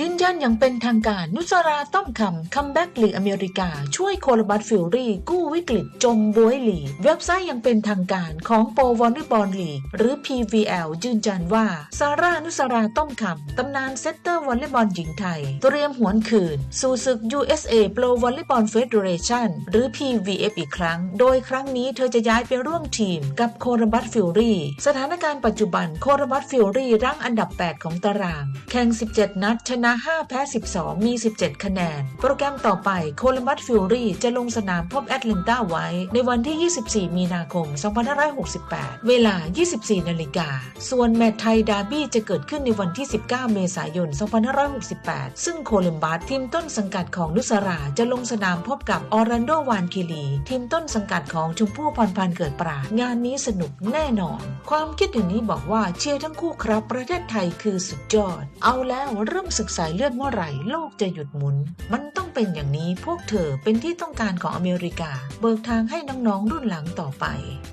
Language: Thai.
ยืนยันอย่างเป็นทางการนุสราต้อมคำคัมแบ็กลีอเมริกา ช่วยโคลบัตฟิลรี่ กู้วิกฤตจมบวยลีเว็บไซต์ยังเป็นทางการของโปรวอลเลย์บอลลีหรือ PVL ยืนยันว่าซาร่านุสราต้อมคำตำนานเซตเตอร์วอลเลย์บอลหญิงไทย เตรียมหวนคืน สู่ศึก USA Pro Volleyball Federation หรือ PVF อีกครั้ง โดยครั้งนี้เธอจะย้ายไปร่วมทีมกับโคลบัตฟิลรี่สถานการณ์ปัจจุบันโคลบัตฟิลรี่รั้งอันดับ 8 ของตาราง แข่ง 17 นัดชนะ 5 แพ้ 12 มี 17 คะแนน โปรแกรมต่อไปโคลัมบัสฟิลรี่จะลงสนามพบแอตแลนตาไว้ ในวันที่ 24 มีนาคม 2568 เวลา 24 นาฬิกา ส่วนแมตช์ไทยดาร์บี้จะเกิดขึ้นในวันที่ 19 เมษายน 2568 ซึ่งโคลัมบัสทีมต้นสังกัดของนุสราจะลงสนามพบกับออรันโดวานคิลีทีมต้นสังกัดของชมพู่พรพันธ์เกิดปราดงานนี้สนุกแน่นอน ความคิดอย่างนี้บอกว่าเชียร์ทั้งคู่ครับ ประเทศไทยคือสุดยอด เอาแล้วเริ่มศึกสายเลือดเมื่อไหร่โลกจะหยุดหมุน มันต้องเป็นอย่างนี้พวกเธอเป็นที่ต้องการของอเมริกา เบิกทางให้น้องๆรุ่นหลังต่อไป